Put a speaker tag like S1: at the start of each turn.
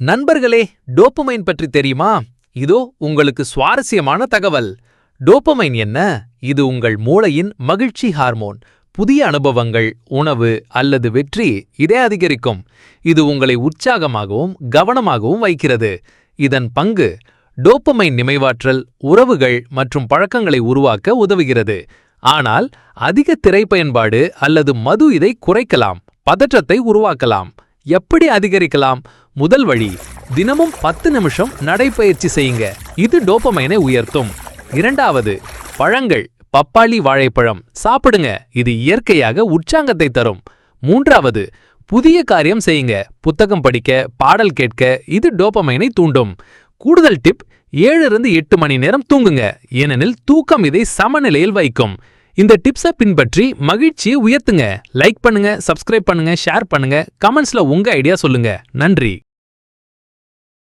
S1: நண்பர்களே டோப்பமைன் பற்றி தெரியுமா? இதோ உங்களுக்கு சுவாரஸ்யமான தகவல். டோப்பமைன் என்ன? இது உங்கள் மூளையின் மகிழ்ச்சி ஹார்மோன். புதிய அனுபவங்கள் உணவு அல்லது வெற்றி இதை அதிகரிக்கும். இது உங்களை உற்சாகமாகவும் கவனமாகவும் வைக்கிறது. இதன் பங்கு டோப்பமைன் நினைவாற்றல் உறவுகள் மற்றும் பழக்கங்களை உருவாக்க உதவுகிறது. ஆனால் அதிக திரைப்பயன்பாடு அல்லது மது இதை குறைக்கலாம் பதற்றத்தை உருவாக்கலாம். எப்படி அதிகரிக்கலாம்? முதல் வழி தினமும் பத்து நிமிஷம் நடைப்பயிற்சி செய்யுங்க. இது டோப்பமைனை உயர்த்தும். இரண்டாவது பழங்கள் பப்பாளி வாழைப்பழம் சாப்பிடுங்க. இது இயற்கையாக உற்சாகத்தை தரும். மூன்றாவது புதிய காரியம் செய்யுங்க. புத்தகம் படிக்க பாடல் கேட்க இது டோப்பமைனை தூண்டும். கூடுதல் டிப் ஏழிலிருந்து எட்டு மணி நேரம் தூங்குங்க. ஏனெனில் தூக்கம் இதை சமநிலையில் வைக்கும். இந்த டிப்ஸை பின்பற்றி மகிழ்ச்சியை உயர்த்துங்க. லைக் பண்ணுங்க சப்ஸ்கிரைப் பண்ணுங்க ஷேர் பண்ணுங்க கமெண்ட்ஸ்ல உங்க ஐடியா சொல்லுங்க. நன்றி.